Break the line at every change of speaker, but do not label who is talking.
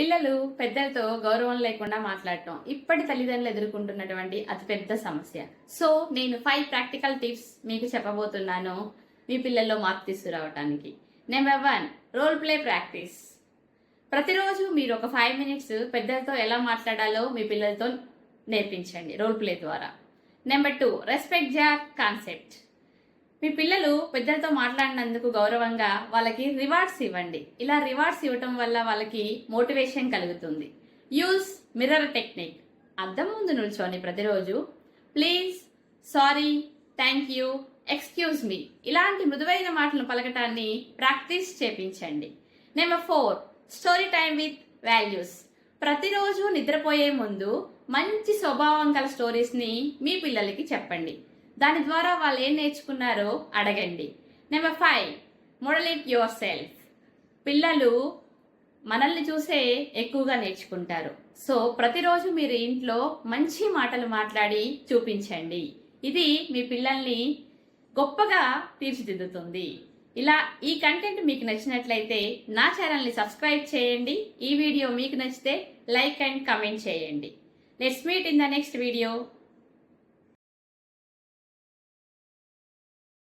పిల్లలు పెద్దలతో గౌరవం లేకుండా మాట్లాడటం ఇప్పటి తల్లిదండ్రులు ఎదుర్కొంటున్నటువంటి అతిపెద్ద సమస్య. సో నేను ఫైవ్ ప్రాక్టికల్ టిప్స్ మీకు చెప్పబోతున్నాను మీ పిల్లల్లో మార్పు తీసుకురావడానికి number one role play practice ప్రతిరోజు మీరు ఒక ఫైవ్ మినిట్స్ పెద్దలతో ఎలా మాట్లాడాలో మీ పిల్లలతో నేర్పించండి రోల్ ప్లే ద్వారా. Number two respect jar concept మీ పిల్లలు పెద్దలతో మాట్లాడినందుకు గౌరవంగా వాళ్ళకి రివార్డ్స్ ఇవ్వండి. ఇలా రివార్డ్స్ ఇవ్వటం వల్ల వాళ్ళకి మోటివేషన్ కలుగుతుంది. యూస్ మిర్రర్ టెక్నిక్ అద్దం ముందు నిల్చొని ప్రతిరోజు please sorry thank you excuse me ఇలాంటి మృదువైన మాటలను పలకటాన్ని practice చేపించండి. Number four story time with values ప్రతిరోజు నిద్రపోయే ముందు మంచి స్వభావం గల స్టోరీస్ని మీ పిల్లలకి చెప్పండి. దాని ద్వారా వాళ్ళు ఏం నేర్చుకున్నారో అడగండి. Number five model it yourself పిల్లలు మనల్ని చూసే ఎక్కువగా నేర్చుకుంటారు. సో ప్రతిరోజు మీరు ఇంట్లో మంచి మాటలు మాట్లాడి చూపించండి. ఇది మీ పిల్లల్ని గొప్పగా తీర్చిదిద్దుతుంది. ఇలా ఈ కంటెంట్ మీకు నచ్చినట్లయితే నా ఛానల్ని సబ్స్క్రైబ్ చేయండి. ఈ వీడియో మీకు నచ్చితే లైక్ అండ్ కమెంట్ చేయండి. Let's meet in the next video